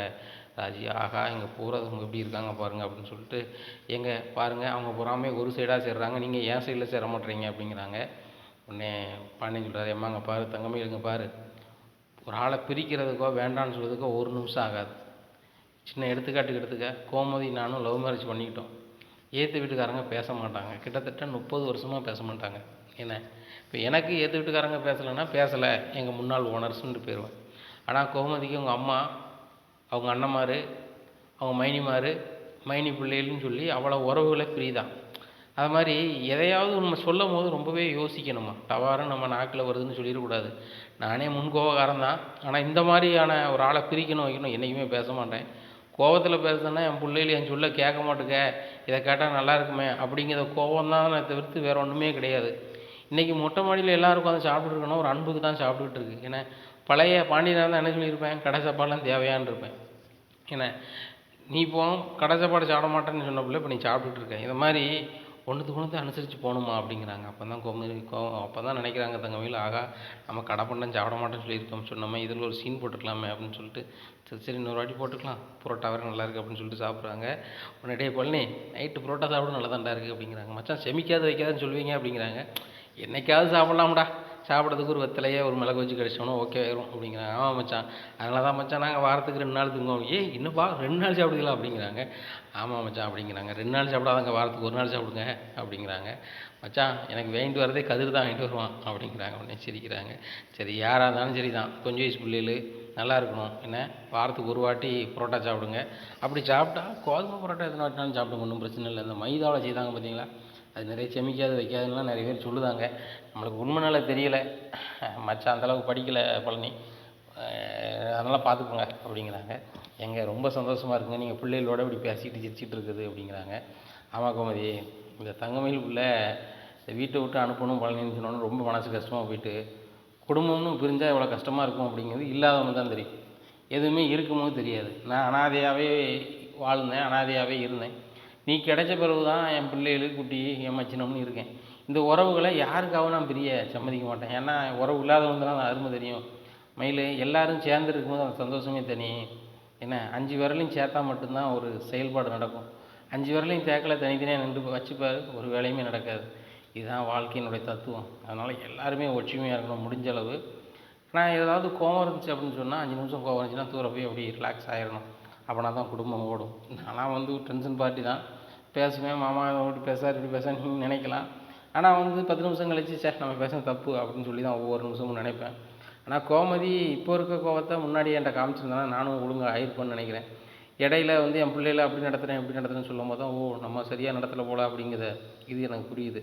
[SPEAKER 1] ராஜி ஆகா இங்கே போகிறவங்க எப்படி இருக்காங்க பாருங்கள் அப்படின்னு சொல்லிட்டு எங்கள் பாருங்கள் அவங்க பொறாமே ஒரு சைடாக சேர்றாங்க. நீங்கள் ஏன் சைடில் சேர மாட்டேறீங்க அப்படிங்கிறாங்க. உடனே பாண்டியன் சொல்கிறார் எம்மாங்க பாரு தங்கமே இருங்க பாரு. ஒரு ஆளை பிரிக்கிறதுக்கோ வேண்டான்னு சொல்கிறதுக்கோ ஒரு நிமிஷம் ஆகாது. சின்ன எடுத்துக்காட்டுக்கு எடுத்துக்க. கோமதி நானும் லவ் மேரேஜ் பண்ணிக்கிட்டோம். ஏற்று வீட்டுக்காரங்க பேச மாட்டாங்க. கிட்டத்தட்ட முப்பது வருஷமாக பேச மாட்டாங்க. என்ன? இப்போ எனக்கு எது வீட்டுக்காரங்க பேசலைன்னா பேசலை. எங்கள் முன்னாள் ஓனர்ஸ்ன்ட்டு போயிடுவேன் ஆனால் கோமதிக்கு அவங்க அம்மா அவங்க அண்ணன்மார் அவங்க மைனிமார் மைனி பிள்ளைகள்னு சொல்லி அவ்வளோ உறவுகளை பிரிதான் அது மாதிரி எதையாவது நம்ம சொல்லும் போது ரொம்பவே யோசிக்கணுமா? தவறு நம்ம நாக்கில் வருதுன்னு சொல்லிடக்கூடாது. நானே முன்கோபக்காரன் தான். ஆனால் இந்த மாதிரியான ஒரு ஆளை பிரிக்கணும் வைக்கணும் என்றைக்குமே பேச மாட்டேன். கோபத்தில் பேசுனா என் பிள்ளைகள் என் சொல்ல கேட்க மாட்டேங்க இதை கேட்டால் நல்லா இருக்குமே அப்படிங்கிற கோபம் தான் தவிர்த்து வேறு ஒன்றுமே கிடையாது. இன்றைக்கி மொட்டை மாடியில் எல்லோரும் உட்காந்து சாப்பிட்டுருக்கணும் ஒரு அன்புக்கு தான் சாப்பிட்டுக்கிட்டு இருக்கு. ஏன்னா பழைய பாண்டியனாக இருந்தால் என்ன சொல்லியிருப்பேன்? கடை சாப்பாடுலாம் தேவையான்னு இருப்பேன். என்ன நீ இப்போ கடை சாப்பாடு சாப்பிட மாட்டேன்னு சொன்னப்பில் இப்போ நீ சாப்பிட்டுட்டு இருக்க. இந்த மாதிரி ஒன்றுத்துக்கு ஒன்று அனுசரித்து போகணுமா அப்படிங்கிறாங்க. அப்போ தான் கோமதி கோவம் அப்போ தான் நினைக்கிறாங்க தங்கமையில் ஆகா நம்ம கடை பண்ணம் சாப்பிட மாட்டேன்னு சொல்லியிருக்கோம். சொன்னோமே இதில் ஒரு சீன் போட்டுக்கலாமே அப்படின்னு சொல்லிட்டு சரி சரி இன்னொரு வாட்டி போட்டுக்கலாம். புரோட்டா வேறு நல்லா இருக்குது அப்படின்னு சொல்லிட்டு சாப்பிட்றாங்க. உடனே டே பழனி நைட்டு புரோட்டா சாப்பிட நல்லா தான்டா இருக்குது அப்படிங்கிறாங்க. மச்சான் செமிக்காது வைக்காதுன்னு சொல்லுவீங்க அப்படிங்கிறாங்க. என்னைக்காவது சாப்பிட்லாம்டா. சாப்பிட்றதுக்கு ஒரு வெத்தலையே ஒரு மிளகு வச்சு கடிச்சோன்னா ஓகே ஆயிரும் அப்படிங்கிறாங்க ஆமாம் மச்சான். அதனால தான் மச்சான் நாங்கள் வாரத்துக்கு ரெண்டு நாள் தூங்குவோம். ஏய் இன்னும்ப்பா ரெண்டு நாள் சாப்பிடுங்களா அப்படிங்கிறாங்க. ஆமாம் மச்சான் அப்படிங்கிறாங்க. ரெண்டு நாள் சாப்பிடாதாங்க வாரத்துக்கு ஒரு நாள் சாப்பிடுங்க அப்படிங்கிறாங்க. மச்சான் எனக்கு வாங்கிட்டு வரதே கதிர் தான் வாங்கிட்டு வருவான் அப்படிங்கிறாங்க. உடனே சிரிக்கிறாங்க. சரி யாராக இருந்தாலும் சரி தான் கொஞ்சம் வயசு பிள்ளைகள் நல்லா இருக்கணும். என்ன? வாரத்துக்கு ஒரு வாட்டி புரோட்டா சாப்பிடுங்க. அப்படி சாப்பிட்டா கோதுமை புரோட்டா எதுனா வாட்டினாலும் சாப்பிடுங்க. ஒன்றும் பிரச்சனை இல்லை. இந்த மைதாவில் செய்தாங்க பார்த்தீங்களா? அது நிறைய செமிக்காது வைக்காதுலாம் நிறைய பேர் சொல்லுதாங்க. நம்மளுக்கு உண்மை நல்லா தெரியலை. மச்சான் அந்தளவுக்கு படிக்கலை பழனி. அதனால் பார்த்துக்கோங்க அப்படிங்கிறாங்க. எங்கே ரொம்ப சந்தோஷமாக இருக்குங்க. நீங்கள் பிள்ளைகளோட இப்படி பேசிக்கிட்டு சிரிச்சிட்டு இருக்குது அப்படிங்கிறாங்க. ஆமாம் கோமதி இந்த தங்கமயில் பிள்ளை இந்த வீட்டை விட்டு அனுப்பணும் பழனின்னு சொன்னோன்னு ரொம்ப மனசு கஷ்டமாக போயிட்டு குடும்பம்னு பிரிஞ்சால் எவ்வளோ கஷ்டமாக இருக்கும் அப்படிங்கிறது இல்லாதவங்க தான் தெரியும். எதுவுமே இருக்குமோ தெரியாது. நான் அனாதையாகவே வாழ்ந்தேன் அனாதையாகவே இருந்தேன். நீ கிடைச்ச பிறகு தான் என் பிள்ளைகளுக்கு குட்டி என் மச்சினம்னு இருக்கேன். இந்த உறவுகளை யாருக்காகவும் நான் பிரிய சம்மதிக்க மாட்டேன். ஏன்னா உறவு இல்லாதவங்க தான் அருமை தெரியும். மயில் எல்லோரும் சேர்ந்து இருக்கும்போது அந்த சந்தோஷமே தனி. என்ன அஞ்சு விரலையும் சேர்த்தா மட்டும்தான் ஒரு செயல்பாடு நடக்கும். அஞ்சு விரலையும் தேக்கலை தனித்தனியாக நின்று வச்சுப்பார் ஒரு வேலையுமே நடக்காது. இதுதான் வாழ்க்கையினுடைய தத்துவம். அதனால் எல்லாருமே ஒற்றுமையாக இருக்கணும் முடிஞ்ச அளவு. நான் ஏதாவது கோவம் இருந்துச்சு அப்படின்னு சொன்னால் அஞ்சு நிமிஷம் கோவம் இருந்துச்சுன்னா தூர போய் அப்படியே ரிலாக்ஸ் ஆகிடணும் அப்படின்னா தான் குடும்பம் ஓடும். நான்லாம் வந்து டென்ஷன் பார்ட்டி தான். பேசுவேன் மாமா இப்படி பேசார் இப்படி பேச நீங்கள் நினைக்கலாம். ஆனால் வந்து பத்து நிமிஷம் கழிச்சு சார் நம்ம பேச தப்பு அப்படின்னு சொல்லி தான் ஒவ்வொரு நிமிஷமும் நினைப்பேன். ஆனால் கோமதி இப்போ இருக்க கோவத்தை முன்னாடி என்கிட்ட காமிச்சிருந்தேன்னா நானும் ஒழுங்காக ஆயிருப்பேன்னு நினைக்கிறேன். இடையில வந்து என் பிள்ளைகளை அப்படி நடத்துகிறேன் இப்படி நடத்துகிறேன்னு சொல்லும் போது தான் ஓ நம்ம சரியாக நடத்தலை போல அப்படிங்கிற இது எனக்கு புரியுது.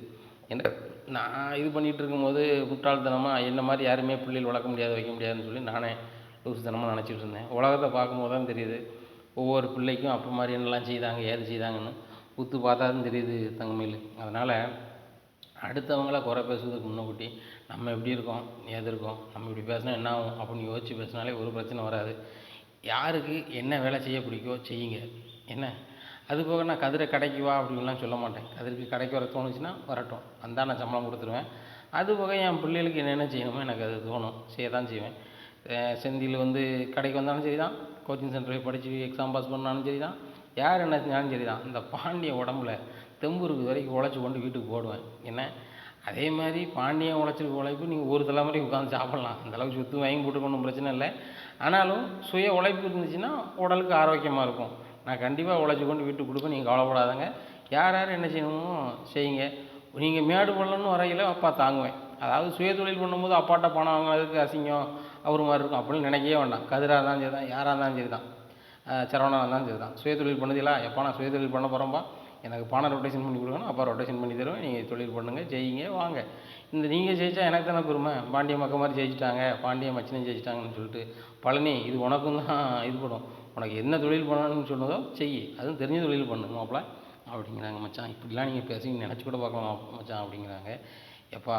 [SPEAKER 1] என்ன நான் இது பண்ணிகிட்டு இருக்கும்போது முட்டாள்தனமாக என்ன மாதிரி யாருமே பிள்ளைகள் வளர்க்க முடியாது வைக்க முடியாதுன்னு சொல்லி நானே லூசுத்தனமாக நினச்சிட்டு இருந்தேன். உலகத்தை பார்க்கும்போது தான் தெரியுது ஒவ்வொரு பிள்ளைக்கும் அப்போ மாதிரி என்னெல்லாம் செய்தாங்க ஏது செய்தாங்கன்னு. உத்து பார்த்தா தான் தெரியுது தங்கமயில். அதனால் அடுத்தவங்கள குறை பேசுறதுக்கு முன்னக்கூட்டி நம்ம எப்படி இருக்கோம் ஏது இருக்கோம் நம்ம இப்படி பேசினா என்ன ஆகும் அப்படின்னு யோசித்து பேசினாலே ஒரு பிரச்சனை வராது. யாருக்கு என்ன வேலை செய்ய பிடிக்கோ செய்யுங்க. என்ன? அது போக நான் கதிரை கடைக்கு வா அப்படின்லாம் சொல்ல மாட்டேன். கதிருக்கு கடைக்கு வர தோணுச்சுன்னா வரட்டும். அந்த நான் சம்பளம் கொடுத்துருவேன். அது போக என் பிள்ளைகளுக்கு என்னென்ன செய்யணுமோ எனக்கு அது தோணும். செய்ய தான் செய்வேன். செந்தியில் வந்து கடைக்கு வந்தாலும் சரி தான் கோச்சிங் சென்டர் போய் படித்து எக்ஸாம் பாஸ் பண்ணாலும் சரி தான் யார் என்ன சரி தான் இந்த பாண்டிய உடம்புல தெம்பு இருக்கிற வரைக்கும் உழைச்சி கொண்டு வீட்டுக்கு போடுவேன். என்ன? அதே மாதிரி பாண்டியன் உழைச்சிருக்க உழைப்பு நீங்கள் ஒரு தலைமுறை உட்காந்து சாப்பிட்லாம். அந்தளவுக்கு அளவுக்கு வாங்கி போட்டுக்கணும் ஒன்றும் பிரச்சனை இல்லை. ஆனாலும் சுய உழைப்பு இருந்துச்சுன்னா உடலுக்கு ஆரோக்கியமாக இருக்கும். நான் கண்டிப்பாக உழைச்சி கொண்டு வீட்டுக்கு கொடுப்பேன். நீங்கள் கவலைப்படாதங்க. யார் யார் என்ன செய்யணுமோ செய்யுங்க. நீங்கள் மேடு பள்ளம்னு வரையில் அப்பா தாங்குவேன். அதாவது சுய தொழில் பண்ணும்போது அப்பாட்ட பணம் வாங்கினதுக்கு அசிங்கம் அவர் மாதிரி இருக்கும். அப்படின்னு நினைக்கவே வேண்டாம். கதிராக இருந்தாலும் சரி தான் யாராக இருந்தாலும் சரி தான் சரவணாக இருந்தாலும் சரி தான். சுய தொழில் பண்ணுதீங்களா? எப்போ நான் சுய தொழில் பண்ண போகிறோம்பா எனக்கு பணம் ரொட்டேஷன் பண்ணி கொடுக்கணும் அப்போ ரொட்டேஷன் பண்ணி தருவேன். நீங்கள் தொழில் பண்ணுங்கள் செய்யுங்க வாங்க. இந்த நீங்கள் ஜெயிச்சா எனக்கு தானே பெருமை. பாண்டிய மக்கள் மாதிரி ஜெயிச்சிட்டாங்க பாண்டிய மச்சினம் ஜெயிச்சிட்டாங்கன்னு சொல்லிட்டு. பழனி இது உனக்கும் தான் இது படும். உனக்கு என்ன தொழில் பண்ணணும்னு சொன்னதோ செய் அதுவும் தெரிஞ்ச தொழில் பண்ணு மாப்பிள. அப்படிங்கிறாங்க மச்சான். இப்படிலாம் நீங்கள் பேசுங்க நினச்சி கூட பார்க்கலாம் மச்சான் அப்படிங்கிறாங்க. எப்பா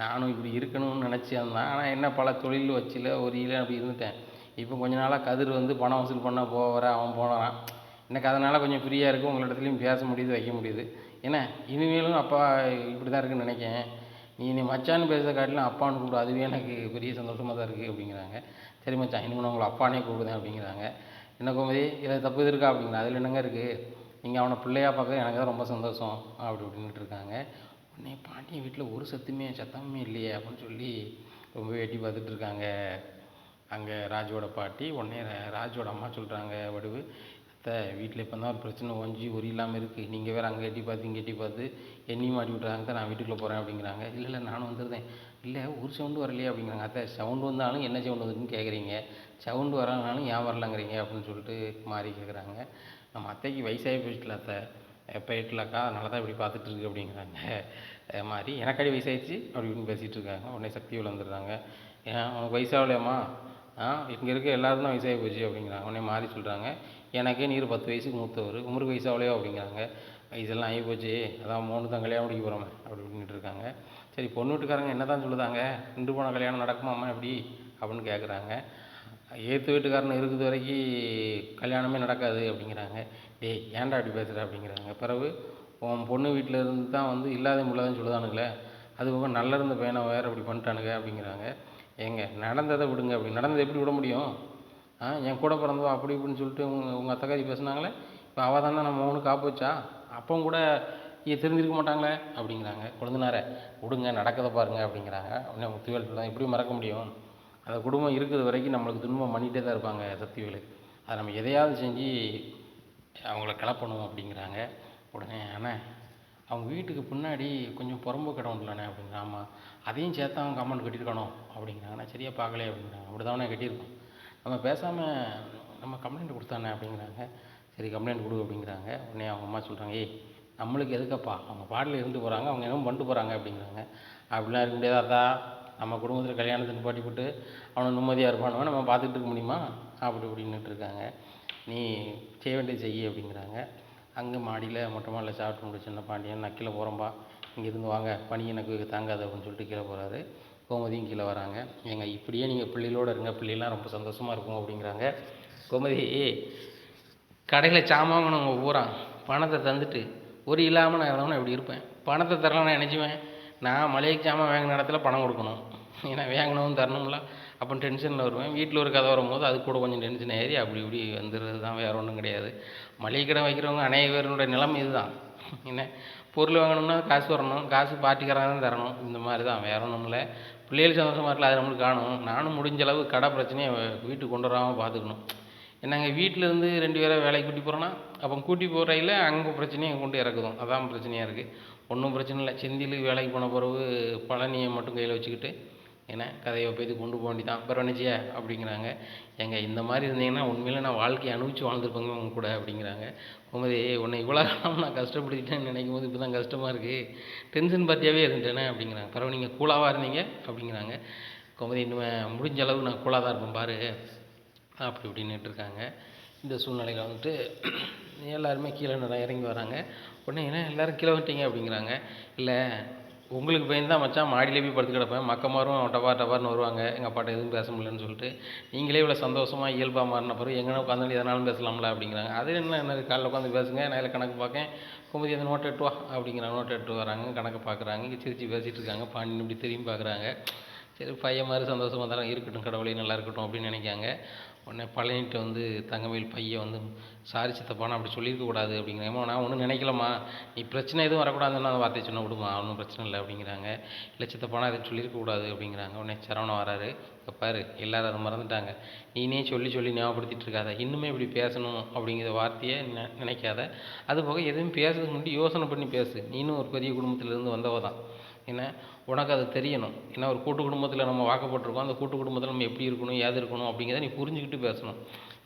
[SPEAKER 1] நானும் இப்படி இருக்கணும்னு நினச்சிருந்தேன் ஆனால் என்ன பல தொழில் வச்சில ஒரு இல அப்படி இருந்துட்டேன். இப்போ கொஞ்ச நாளாக கதிர் வந்து பணம் வசூல் பண்ண போகிற அவன் போனான். எனக்கு அதனால் கொஞ்சம் ஃப்ரீயாக இருக்கும் உங்களிடத்துலையும் பேச முடியுது வைக்க முடியுது. என்ன இனிமேலும் அப்பா இப்படி தான் இருக்குன்னு நினைக்கேன் நீ நீ மச்சான்னு பேசுறத காட்டிலும் அப்பான்னு கூப்பிடு அதுவே எனக்கு பெரிய சந்தோஷமாக தான் இருக்குது அப்படிங்கிறாங்க. சரி மச்சான் இனிமேல் நான் உங்களை அப்பானே கூப்பிடுதேன் அப்படிங்கிறாங்க. என்ன கோமதி இதில் தப்பு இது இருக்கா அப்படிங்கிற. அதில் என்னங்க இருக்குது நீங்கள் அவனை பிள்ளையா பார்க்க எனக்கு தான் ரொம்ப சந்தோஷம் அப்படி இப்படின்னுட்டு இருக்காங்க. உடனே பாண்டியன் வீட்டில் ஒரு சத்துமே சத்தமே இல்லையே அப்படின்னு சொல்லி ரொம்ப வேட்டி பார்த்துட்டு இருக்காங்க. அங்கே ராஜுவோட பாட்டி உடனே ராஜோட ராஜுவோட அம்மா சொல்கிறாங்க வடிவு அத்தை வீட்டில் இப்போ தான் ஒரு பிரச்சனை ஒஞ்சி ஒரு இல்லாமல் இருக்குது நீங்கள் வேறு அங்கே எட்டி பார்த்து இங்கே எட்டி பார்த்து என்னையும் மாட்டி விட்றாங்க தான் நான் வீட்டுக்குள்ளே போகிறேன் அப்படிங்கிறாங்க. இல்லை இல்லை நானும் வந்துருந்தேன். இல்லை ஒரு சவுண்டு வரலையே அப்படிங்கிறாங்க. அத்தை சவுண்டு வந்தாலும் என்ன சவுண்டு வந்துன்னு கேட்குறீங்க சவுண்டு வரலனாலும் ஏன் வரலங்கிறீங்க? அப்படின்னு சொல்லிட்டு மாறி கேட்குறாங்க நம்ம அத்தைக்கு வயசாகி போயிட்டுல அத்தை. எப்போ எட்டலக்கா? அதனால தான் இப்படி பார்த்துட்டு இருக்கு அப்படிங்கிறாங்க. அது மாதிரி எனக்காடி வயசாகிடுச்சு அப்படி இப்படின்னு பேசிகிட்டு இருக்காங்க. உடனே சக்தி வந்துடுறாங்க ஏன் உனக்கு வயசாகலையம்மா இங்கே இருக்க எல்லாருக்கும் தான் வயசாகி போச்சு அப்படிங்கிறாங்க. உடனே மாறி சொல்கிறாங்க எனக்கே நீர் பத்து வயசுக்கு மூத்தவர். உமருக்கு வயசாகலையோ அப்படிங்கிறாங்க. வயசெல்லாம் ஆகி போச்சு. அதான் மூணு தான் கல்யாணம் முடிக்க போகிறோமே அப்படி இப்படின்ட்டு இருக்காங்க. சரி பொண்ணு வீட்டுக்காரங்க என்ன தான் சொல்லுதாங்க? ரெண்டு போன கல்யாணம் நடக்குமாம்மா எப்படி? அப்படின்னு கேட்குறாங்க ஏற்று வீட்டுக்காரன் இருக்கிறது வரைக்கும் கல்யாணமே நடக்காது அப்படிங்கிறாங்க. டேய் ஏன்டா இப்படி பேசுகிற அப்படிங்கிறாங்க. பிறகு உன் பொண்ணு வீட்டில் இருந்து தான் வந்து இல்லாத முள்ளதான் சொல்லுதானுங்களே. அது போக நல்லா இருந்த பையனை வேறு அப்படி பண்ணிட்டானுங்க அப்படிங்கிறாங்க. ஏங்க நடந்ததை விடுங்க. அப்படி நடந்ததை எப்படி விட முடியும்? ஆ என் கூட பிறந்தவ அப்படி இப்படின்னு சொல்லிட்டு உங்கள் உங்கள் அத்தக்காரி பேசுனாங்களே இப்போ அவள் தானே நம்ம மகனுக்கு காப்பு வச்சா அப்பவும் கூட இங்கே தெரிஞ்சிருக்க மாட்டாங்களே? அப்படிங்கிறாங்க. கொழுந்தனாரே விடுங்க நடக்கதை பாருங்க அப்படிங்கிறாங்க. உடனே முத்துவேல் சொல்லுறாங்க எப்படி மறக்க முடியும். அந்த குடும்பம் இருக்கிற வரைக்கும் நம்மளுக்கு துன்பம் பண்ணிகிட்டே தான் இருப்பாங்க சக்திவேலு அதை நம்ம எதையாவது செஞ்சு அவங்கள கிளப்பணும் அப்படிங்கிறாங்க. உடனே அண்ணே அவங்க வீட்டுக்கு பின்னாடி கொஞ்சம் புறம்பு கடை இல்லைண்ணே அப்படிங்கிற ஆமாம் அதையும் சேர்த்து அவங்க கம்மன் கட்டியிருக்கணும் அப்படிங்கிறாங்க. நான் சரியாக பார்க்கலையே அப்படிங்கிறாங்க. அப்படி தானே கட்டியிருக்கோம். நம்ம பேசாமல் நம்ம கம்ப்ளைண்ட் கொடுத்தானே அப்படிங்கிறாங்க. சரி கம்ப்ளைண்ட் கொடு அப்படிங்கிறாங்க. உடனே அவங்க அம்மா சொல்கிறாங்க ஏய் நம்மளுக்கு எதுக்கப்பா? அவங்க பாட்டில் இருந்து போகிறாங்க அவங்க என்னமோ பண்ணிட்டு போகிறாங்க அப்படிங்கிறாங்க. அப்படிலாம் இருக்க முடியாதா நம்ம குடும்பத்தில் கல்யாணத்தின் பாட்டி போட்டு அவனை நிம்மதியாக இருப்பானுவன் நம்ம பார்த்துட்டு இருக்க முடியுமா? அப்படி இப்படின்னுட்டு இருக்காங்க. நீ செய்ய வேண்டியது செய்ய அப்படிங்கிறாங்க. அங்கே மாடியில் மொட்டை மாடியில் சாப்பிட்டு முடிச்ச சின்ன பாண்டியன் நான் கீழே போகிறேன்பா இங்கேருந்து வாங்க பனி எனக்கு தாங்காது அப்படின்னு சொல்லிட்டு கீழே போகிறாரு கோமதியும் கீழே வராங்க. ஏங்க இப்படியே நீங்கள் பிள்ளைகளோடு இருங்க பிள்ளைலாம் ரொம்ப சந்தோஷமாக இருக்கும் அப்படிங்கிறாங்க. கோமதி கடையில் சாமான் வாங்கினவங்க பூரா. பணத்தை தந்துட்டு ஒரு இல்லாமல் நான் இருந்தவனா இப்படி இருப்பேன். பணத்தை தரலாம் நான் நினச்சிவேன் நான் மளிகை சாமான் வாங்கின இடத்துல பணம் கொடுக்கணும். ஏன்னா வாங்கணும் தரணும்ல. அப்போ டென்ஷனில் வருவேன். வீட்டில் ஒரு கதை வரும்போது அது கூட கொஞ்சம் டென்ஷன் ஏறி அப்படி இப்படி வந்துடுறது தான் வேறு ஒன்றும் கிடையாது. மளிகை கடை வைக்கிறவங்க அநேக பேருடைய நிலைமை இதுதான். என்ன? பொருள் வாங்கணும்னா காசு வரணும். காசு பார்ட்டிக்காரங்க தான் தரணும். இந்த மாதிரி தான். வேற ஒன்றும் இல்லை. பிள்ளைகள் சந்தோஷமாக இருக்கல அது நம்மளுக்கு காணும். நானும் முடிஞ்ச அளவு கடை பிரச்சனையை வீட்டுக்கு கொண்டு வராமல் பார்த்துக்கணும். என்னங்க வீட்டில் இருந்து ரெண்டு பேரை வேலைக்கு கூட்டி போகிறோன்னா அப்போ கூட்டி போகிறையில் அங்கே பிரச்சனையை கொண்டு இறக்குதும். அதான் பிரச்சனையாக இருக்குது ஒன்றும் பிரச்சனை இல்லை. செந்திலுக்கு வேலைக்கு போன பிறகு பழனியை மட்டும் கையில் வச்சுக்கிட்டு என்ன? கதையை போய் கொண்டு போக வேண்டியதான் அப்புறம் என்ன செய்ய? அப்படிங்கிறாங்க. ஏங்க இந்த மாதிரி இருந்தீங்கன்னா உண்மையில் நான் வாழ்க்கையை அனுபவிச்சு வாழ்ந்துருப்பேங்க உங்க கூட அப்படிங்கிறாங்க. கோமதி உன்னை இவ்வளோ காலம் நான் கஷ்டப்படுத்திட்டேன்னு நினைக்கும் போது இப்போ தான் கஷ்டமாக இருக்குது டென்ஷன் பார்த்தியாவே இருந்துட்டேனே அப்படிங்கிறாங்க. பரவாயில்ல நீங்கள் கூலாவாக இருந்தீங்க அப்படிங்கிறாங்க. கோமதி இன்னும் முடிஞ்ச அளவு நான் கூலாக தான் இருப்பேன் பாரு. அப்படி இப்படின்னுட்டு இருக்காங்க. இந்த சூழ்நிலையில் வந்துட்டு எல்லாருமே கீழே இறங்கி வராங்க. உடனே ஏன்னா எல்லோரும் கீழே வந்துட்டீங்க? அப்படிங்கிறாங்க. இல்லை உங்களுக்கு பயந்து தான் மச்சான் மாடியிலே போய் படுத்து கிடப்பேன். மக்கமாரும் டபார் டபார்னு வருவாங்க. எங்கள் அப்பாட்ட எதுவும் பேச முடியலன்னு சொல்லிட்டு நீங்களே இவ்வளோ சந்தோஷமாக இயல்பாக மாறின பிறகு எங்கன்னா உட்காந்து எதனாலும் பேசலாம்ல அப்படிங்கிறாங்க. அது என்ன என்ன காலைல உட்காந்து பேசுங்க நான் கணக்கு பார்க்கேன். குமதி அந்த நோட்டை எட்டு வா அப்படிங்கிறாங்க. நோட்டை எட்டு வராங்க கணக்கு பார்க்குறாங்க. இங்கே சிரிச்சு பேசிகிட்டு இருக்காங்க. பாண்டியன் இப்படி திரும்பி பார்க்குறாங்க. சரி பையன் மாதிரி சந்தோஷமாக தான் இருக்கட்டும் கடவுளே நல்லா இருக்கட்டும் அப்படின்னு நினைக்காங்க. உடனே பழனிட்டு வந்து தங்கமயில் பையன் வந்து சாரி சித்தப்பா நான் அப்படி சொல்லியிருக்கக்கூடாது அப்படிங்கிறாங்க நான் ஒன்றும் நினைக்கலம்மா. நீ பிரச்சனை எதுவும் வரக்கூடாதுன்னு அந்த வார்த்தையை சொன்ன விடுமா. ஒன்றும் பிரச்சனை இல்லை அப்படிங்கிறாங்க. இல்லை சித்தப்பா நான் எதுவும் சொல்லியிருக்கக்கூடாது அப்படிங்கிறாங்க. உடனே சரவணன் வராரு. இப்போ பாரு எல்லோரும் அதை மறந்துட்டாங்க. நீனே சொல்லி சொல்லி ஞாபகப்படுத்திட்டு இருக்காத. இன்னுமே இப்படி பேசணும் அப்படிங்கிற வார்த்தையை நெ நினைக்காத. அது போக எதுவும் பேசுறதுக்கு முன்னாடி யோசனை பண்ணி பேசு. நீனும் ஒரு பெரிய குடும்பத்திலேருந்து வந்தவ தான். என்ன? உனக்கு அது தெரியணும். ஏன்னா ஒரு கூட்டு குடும்பத்தில் நம்ம வாக்கப்பட்டிருக்கோம் அந்த கூட்டு குடும்பத்தில் நம்ம எப்படி இருக்கணும் ஏது இருக்கணும் அப்படிங்கிறத நீ புரிஞ்சுக்கிட்டு பேசணும்.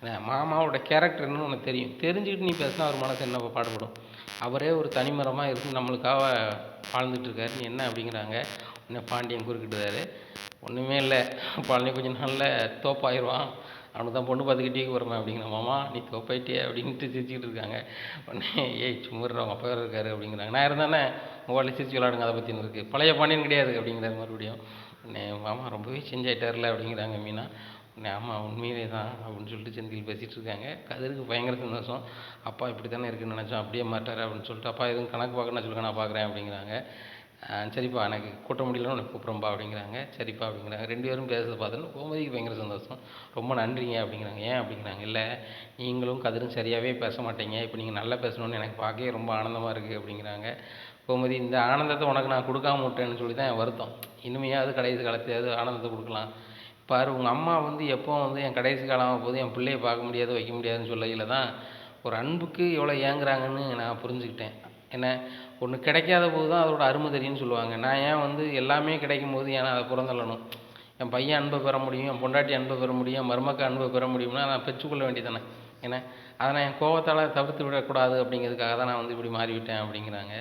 [SPEAKER 1] ஏன்னா மாமாவோட கேரக்டர் என்னன்னு உனக்கு தெரியும். தெரிஞ்சுக்கிட்டு நீ பேசினா அவர் மனசு என்ன பாடுபடும். அவரே ஒரு தனிமரமாக இருந்து நம்மளுக்காக வாழ்ந்துட்டு இருக்காரு. நீ என்ன அப்படிங்கிறாங்க. உன்னை பாண்டியன் குறுக்கிட்டுறாரு. ஒன்றுமே இல்லை. பழனி கொஞ்ச நாளில் தோப்பாயிருவான். அவனுக்கு தான் பொண்ணு பார்த்துக்கிட்டே போகிறேன் அப்படிங்கிற மாமா நீ தோப்பாயிட்டே அப்படின்ட்டு சிரிச்சுக்கிட்டு இருக்காங்க. உடனே ஏய் சும்மா அவங்க அப்பா இருக்காரு அப்படிங்கிறாங்க. நான் இருந்தானே மொபைலில் சிரிச்சு விளாடுங்க அதை பற்றினு இருக்குது பழைய பாண்டியன் கிடையாது அப்படிங்கிறாரு மறுபடியும். உடனே மாமா ரொம்பவே சேஞ்ச் ஆகிட்டார்ல அப்படிங்கிறாங்க மீனா. உடனே ஆமாம் உண்மையிலே தான் அப்படின்னு சொல்லிட்டு செந்தில் பேசிகிட்டு இருக்காங்க. கதிருக்கு பயங்கர சந்தோஷம். அப்பா இப்படி தானே இருக்குன்னு நினச்சோம் அப்படியே மாட்டார்? அப்படின்னு சொல்லிட்டு அப்பா எதுவும் கணக்கு பார்க்கணும் சொல்லுங்க நான் பார்க்குறேன் அப்படிங்கிறாங்க. சரிப்பா எனக்கு கூட்ட முடியலன்னு உனக்கு கூப்பிட்றேன்பா அப்படிங்கிறாங்க. சரிப்பா அப்படிங்கிறாங்க. ரெண்டு பேரும் பேசுறத பார்த்தோன்னு கோமதிக்கு பயங்கர சந்தோஷம். ரொம்ப நன்றிங்க அப்படிங்கிறாங்க. ஏன் அப்படிங்கிறாங்க? இல்லை நீங்களும் கதிரும் சரியாகவே பேச மாட்டீங்க. இப்போ நீங்கள் நல்லா பேசணும்னு எனக்கு பார்க்கவே ரொம்ப ஆனந்தமாக இருக்குது அப்படிங்கிறாங்க. கோமதி இந்த ஆனந்தத்தை உனக்கு நான் கொடுக்காம விட்டேன்னு சொல்லி தான் என் வருத்தம். இனிமையாவது கடைசி காலத்தையாவது ஆனந்தத்தை கொடுக்கலாம். பாரு உங்கள் அம்மா வந்து எப்போ வந்து என் கடைசி காலமாக போது என் பிள்ளையை பார்க்க முடியாது வைக்க முடியாதுன்னு சொல்லையில் தான் ஒரு அன்புக்கு எவ்வளோ ஏங்குறாங்கன்னு நான் புரிஞ்சுக்கிட்டேன். என்ன? ஒன்று கிடைக்காத போது தான் அதோட அருமை தெரியும்னு சொல்லுவாங்க. நான் ஏன் வந்து எல்லாமே கிடைக்கும் போது ஏன் அதை புறந்தள்ளணும்? என் பையன் அன்பை பெற முடியும் என் பொண்டாட்டி அன்பை பெற முடியும் என் மருமக்க அன்பை பெற முடியும்னா நான் பெற்றுக்கொள்ள வேண்டியதானே ஏன்னா அதை நான் என் கோவத்தால் தவிர்த்து விடக்கூடாது அப்படிங்கிறதுக்காக தான் நான் வந்து இப்படி மாறிவிட்டேன் அப்படிங்கிறாங்க.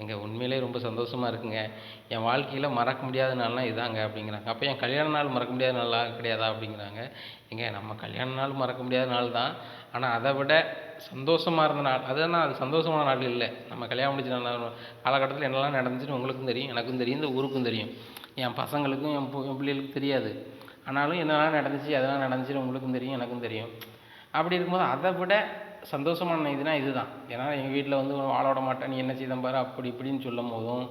[SPEAKER 1] எங்கள் உண்மையிலே ரொம்ப சந்தோஷமாக இருக்குங்க. என் வாழ்க்கையில் மறக்க முடியாத நாள்னால் இதாங்க அப்படிங்கிறாங்க. அப்போ என் கல்யாண நாள் மறக்க முடியாத நாளாக கிடையாதா அப்படிங்கிறாங்க. எங்க நம்ம கல்யாண நாள் மறக்க முடியாத நாள் தான் ஆனால் அதை விட சந்தோஷமாக இருந்த நாள். அதுனா அது சந்தோஷமான நாள் இல்லை. நம்ம கல்யாணம் முடிச்ச நாள் காலகட்டத்தில் என்னெல்லாம் நடந்துச்சுன்னு உங்களுக்கும் தெரியும் எனக்கும் தெரியும் இந்த ஊருக்கும் தெரியும். என் பசங்களுக்கும் என் பு- என் பிள்ளைகளுக்கும் தெரியாது. ஆனாலும் என்னெல்லாம் நடந்துச்சு அதெல்லாம் நடந்துச்சுன்னு உங்களுக்கும் தெரியும் எனக்கும் தெரியும். அப்படி இருக்கும்போது அதை விட சந்தோஷமான இதுனா இதுதான். ஏன்னா எங்கள் வீட்டில் வந்து வாழ விட மாட்டேன் நீ என்ன செய்தம் பாரு அப்படி இப்படின்னு சொல்லும் போதும்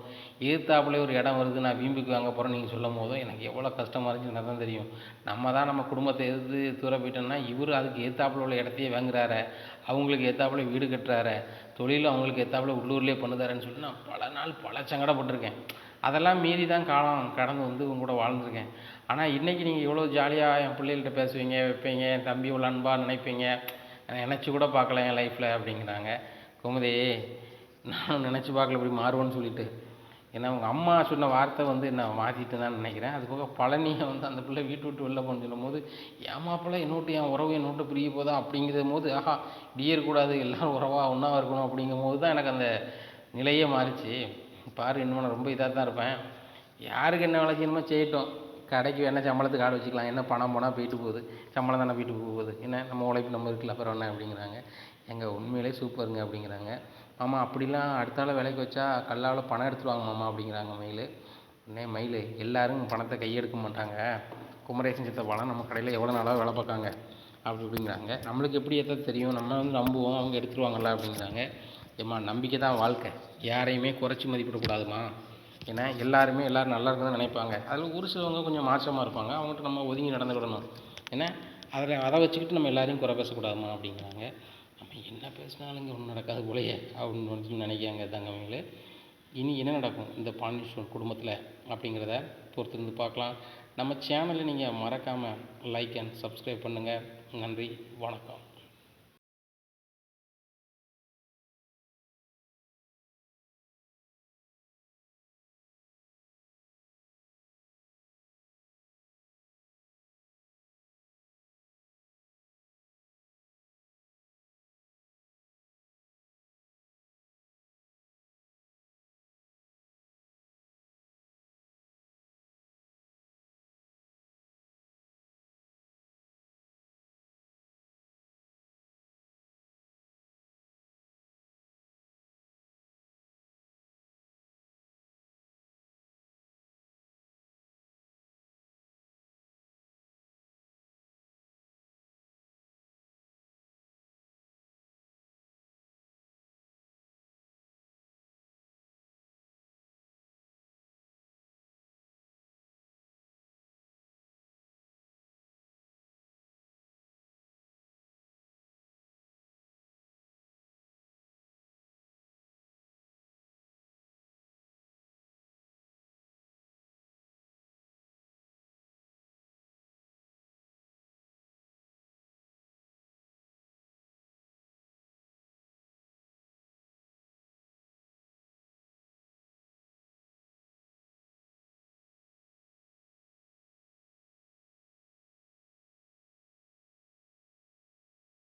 [SPEAKER 1] எதிர்த்தாப்புல ஒரு இடம் வருது நான் வீம்புக்கு வாங்க போகிறேன் நீங்கள் சொல்லும் போதும் எனக்கு எவ்வளோ கஷ்டமாக இருந்துச்சு எனக்கு தான் தெரியும். நம்ம தான் நம்ம குடும்பத்தை எதிர்த்து தூர போயிட்டோம்னா இவர் அதுக்கு எதிர்த்தாப்புல உள்ள இடத்தையே வாங்குறாரு அவங்களுக்கு எத்தாப்புல வீடு கட்டுறாரு தொழில் அவங்களுக்கு எத்தாப்புல உள்ளூர்லேயே பண்ணுதாருன்னு சொல்லி நான் பல நாள் பல சங்கடப்பட்டிருக்கேன். அதெல்லாம் மீறி தான் காலம் கடந்து வந்து உங்க கூட வாழ்ந்துருக்கேன். ஆனால் இன்றைக்கி நீங்கள் இவ்வளோ ஜாலியாக என் பிள்ளைகள்கிட்ட பேசுவீங்க வைப்பீங்க என் தம்பி இவ்வளோ அன்பாக நினைப்பீங்க நினச்சி கூட பார்க்கல என் லைஃப்பில் அப்படிங்கிறாங்க. கோமதி நானும் நினச்சி பார்க்கல இப்படி மாறுவேன்னு சொல்லிட்டு. ஏன்னா உங்கள் அம்மா சொன்ன வார்த்தை வந்து நான் மாற்றிட்டு தான் நினைக்கிறேன். அது போக பழனியை வந்து அந்த பிள்ளை வீட்டு விட்டு வெளில போகணும்னு சொல்லும் போது என் மாப்பிள்ளை என்னோட்டு என் உறவு என்னோட்டு பிரிய போதா? அப்படிங்கிற போது ஆஹா இப்படியே இருக்கக்கூடாது எல்லோரும் உறவாக ஒன்றா இருக்கணும். அப்படிங்கும் போது தான் எனக்கு அந்த நிலையே மாறிச்சு. பாரு இன்னும் நான் ரொம்ப இதாக தான் இருப்பேன். யாருக்கு என்ன வேலை செய்யணுமோ செய்யட்டும். கடைக்கு வேணால் சம்பளத்துக்கு ஆடு வச்சுக்கலாம். என்ன பணம் போனால் போயிட்டு போகுது. சம்பளம் தானே வீட்டுக்கு போகுது. என்ன? நம்ம உழைப்பு நம்ம இருக்குல்ல அப்புறம் என்ன அப்படிங்கிறாங்க. எங்கள் உண்மையிலே சூப்பருங்க அப்படிங்கிறாங்க. மாமா அப்படிலாம் அடுத்தால வேலைக்கு வச்சா கல்லால் பணம் எடுத்துருவாங்க மாமா அப்படிங்கிறாங்க மயில் உடனே மயில் எல்லாரும் பணத்தை கையெடுக்க மாட்டாங்க. குமரேசன் சித்த பணம் நம்ம கடையில் எவ்வளோ நாளாக வேலை பார்க்காங்க. அப்படி அப்படிங்கிறாங்க. நம்மளுக்கு எப்படி எதாவது தெரியும்? நம்ம வந்து நம்புவோம். அவங்க எடுத்துருவாங்கல்ல அப்படிங்கிறாங்க. ஏம்மா நம்பிக்கை தான் வாழ்க்கை. யாரையுமே குறைச்சி மதிப்பிடக்கூடாதுமா. ஏன்னா எல்லாருமே எல்லோரும் நல்லா இருக்குன்னு நினைப்பாங்க. அதில் ஒரு சிலவங்க கொஞ்சம் மாற்றமாக இருப்பாங்க. அவங்ககிட்ட நம்ம ஒதுங்கி நடந்துக்கிடணும். ஏன்னா அதில் அதை வச்சுக்கிட்டு நம்ம எல்லாரையும் குறை பேசக்கூடாதுமா அப்படிங்கிறாங்க. நம்ம என்ன பேசினாலும் இங்கே ஒன்றும் நடக்காது போலயே அப்படின்னு வந்து நினைக்கிறாங்க தங்கமேலு இனி என்ன நடக்கும் இந்த பாண்டிஸ்வரன் குடும்பத்தில் அப்படிங்கிறத பொறுத்திருந்து பார்க்கலாம். நம்ம சேனலை நீங்கள் மறக்காமல் லைக் அண்ட் சப்ஸ்கிரைப் பண்ணுங்கள் நன்றி வணக்கம்.